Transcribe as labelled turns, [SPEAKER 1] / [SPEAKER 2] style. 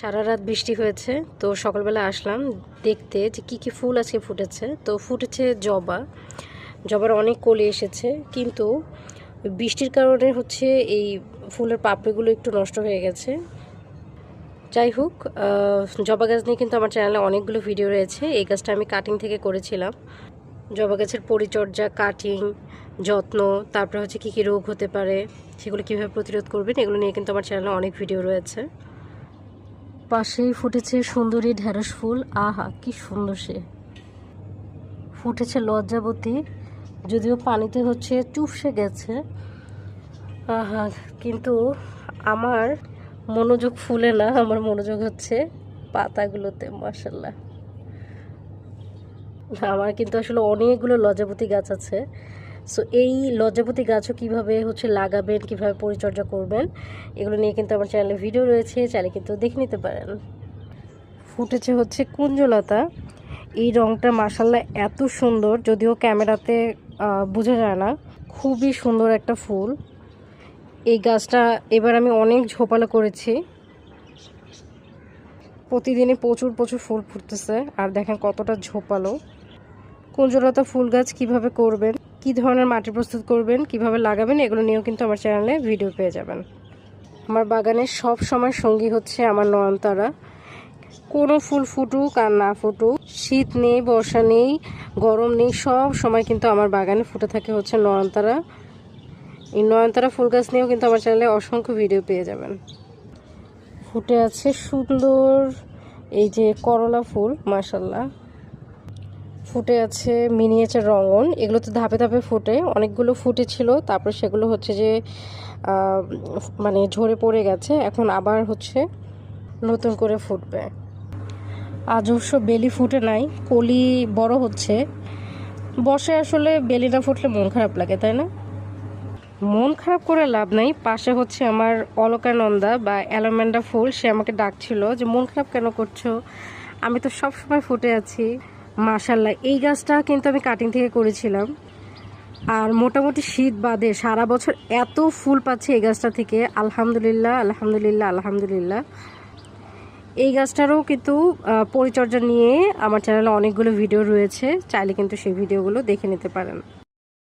[SPEAKER 1] সারা রাত বৃষ্টি হয়েছে, তো সকালবেলা আসলাম দেখতে যে কি কি ফুল আজকে ফুটেছে। তো ফুটেছে জবা, জবার অনেক কলি এসেছে, কিন্তু বৃষ্টির কারণে হচ্ছে এই ফুলের পাপড়িগুলো একটু নষ্ট হয়ে গেছে। যাই হোক জবা গাছ নিয়ে কিন্তু আমার চ্যানেলে অনেকগুলো ভিডিও রয়েছে, এই গাছটা আমি কাটিং থেকে করেছিলাম। জবা গাছের পরিচর্যা কাটিং যত্ন, তারপরে হচ্ছে কী কী রোগ হতে পারে, সেগুলো কীভাবে প্রতিরোধ করবেন, এগুলো নিয়ে কিন্তু আমার চ্যানেলে অনেক ভিডিও রয়েছে। পাশেই ফুটেছে সুন্দরী ঢেঁড়স ফুল। আহা, কি সুন্দর সে। ফুটেছে লজ্জাবতী, যদিও পানিতে হচ্ছে চুপসে গেছে। আহা, কিন্তু আমার মনোযোগ ফুলে না, আমার মনোযোগ হচ্ছে পাতাগুলোতে মাসাল্লাহ আমার কিন্তু আসলে অনেকগুলো লজ্জাপতি গাছ আছে। সো এই লজ্জাপতি গাছও কীভাবে হচ্ছে লাগাবেন, কীভাবে পরিচর্যা করবেন, এগুলো নিয়ে কিন্তু আমার চ্যানেলে ভিডিও রয়েছে চাইলে কিন্তু দেখে নিতে পারেন। ফুটেছে হচ্ছে কুঞ্জলতা। এই রংটা মাসাল্লাহ এত সুন্দর, যদিও ক্যামেরাতে বোঝা যায় না। খুবই সুন্দর একটা ফুল। এই গাছটা এবার আমি অনেক ঝোপালো করেছি। প্রতিদিনই প্রচুর প্রচুর ফুল ফুটতেছে। আর দেখেন কতটা ঝোপালো। কুঞ্জলতা ফুল গাছ কীভাবে করবেন? কি ধরনের মাটি প্রস্তুত করবেন, কীভাবে লাগাবেন, এগুলো নিয়েও কিন্তু আমার চ্যানেলে ভিডিও পেয়ে যাবেন। আমার বাগানের সব সময় সঙ্গী হচ্ছে আমার নয়নতারা। কোনো ফুল ফুটুক আর না ফুটুক, শীত নেই, বর্ষা নেই, গরম নেই, সব সময় কিন্তু আমার বাগানে ফুটে থাকে হচ্ছে নয়নতারা। এই নয়নতারা ফুল গাছ নিয়েও কিন্তু আমার চ্যানেলে অসংখ্য ভিডিও পেয়ে যাবেন। ফুটে আছে সুন্দর এই যে করলা ফুল মাসাল্লাহ ফুটে আছে মিনিয়েচার রঙন এগুলো তো ধাপে ধাপে ফুটে। অনেকগুলো ফুটেছিল। তারপর সেগুলো হচ্ছে যে মানে ঝরে পড়ে গেছে। এখন আবার হচ্ছে নতুন করে ফুটবে। আজ অবশ্য বেলি ফুটে নাই। কলি বড় হচ্ছে। বর্ষায় আসলে বেলি না ফুটলে মন খারাপ লাগে, তাই না? মন খারাপ করে লাভ নাই। পাশে হচ্ছে আমার অলকানন্দা বা অ্যালোমেন্ডা ফুল। সে আমাকে ডাকছিল যে, মন খারাপ কেন করছ? আমি তো সব সময় ফুটে আছি। মাশাল্লাহ এই গাছটা কিন্তু আমি কাটিং থেকে করেছিলাম। আর মোটামুটি শীত বাদে সারা বছর এত ফুল পাচ্ছে এই গাছটা থেকে। আলহামদুলিল্লাহ আলহামদুলিল্লাহ আলহামদুলিল্লাহ। এই গাছটারও কিন্তু পরিচর্যা নিয়ে আমার চ্যানেলে অনেকগুলো ভিডিও রয়েছে। চাইলে কিন্তু সেই ভিডিওগুলো দেখে নিতে পারেন।